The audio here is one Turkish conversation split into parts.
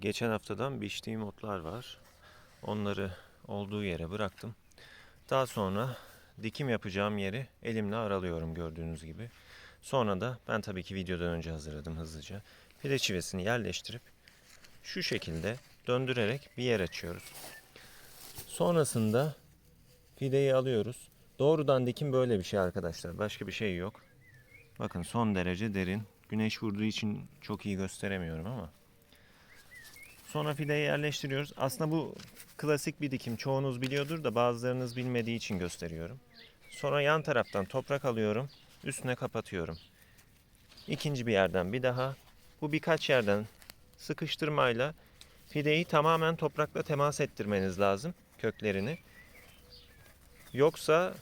geçen haftadan biçtiğim otlar var. Onları olduğu yere bıraktım. Daha sonra dikim yapacağım yeri elimle aralıyorum gördüğünüz gibi. Sonra da ben tabii ki videodan önce hazırladım hızlıca. Pide çivesini yerleştirip şu şekilde döndürerek bir yer açıyoruz. Sonrasında fideyi alıyoruz. Doğrudan dikim böyle bir şey arkadaşlar. Başka bir şey yok. Bakın son derece derin. Güneş vurduğu için çok iyi gösteremiyorum ama. Sonra fideyi yerleştiriyoruz. Aslında bu klasik bir dikim. Çoğunuz biliyordur da bazılarınız bilmediği için gösteriyorum. Sonra yan taraftan toprak alıyorum. Üstüne kapatıyorum. İkinci bir yerden bir daha. Bu birkaç yerden sıkıştırmayla fideyi tamamen toprakla temas ettirmeniz lazım. Köklerini. Yoksa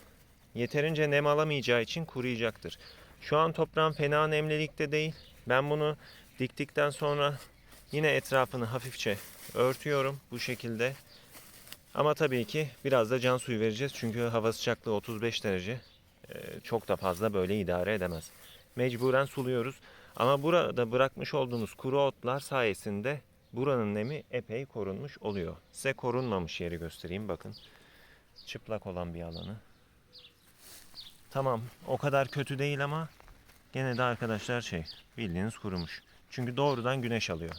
yeterince nem alamayacağı için kuruyacaktır. Şu an toprağın fena nemlilikte değil. Ben bunu diktikten sonra yine etrafını hafifçe örtüyorum bu şekilde. Ama tabii ki biraz da can suyu vereceğiz. Çünkü hava sıcaklığı 35 derece. Ee, Çok da fazla böyle idare edemez. Mecburen suluyoruz. Ama burada bırakmış olduğumuz kuru otlar sayesinde buranın nemi epey korunmuş oluyor. Size korunmamış yeri göstereyim bakın. Çıplak olan bir alanı. Tamam o kadar kötü değil ama gene de arkadaşlar şey bildiğiniz kurumuş. Çünkü doğrudan güneş alıyor.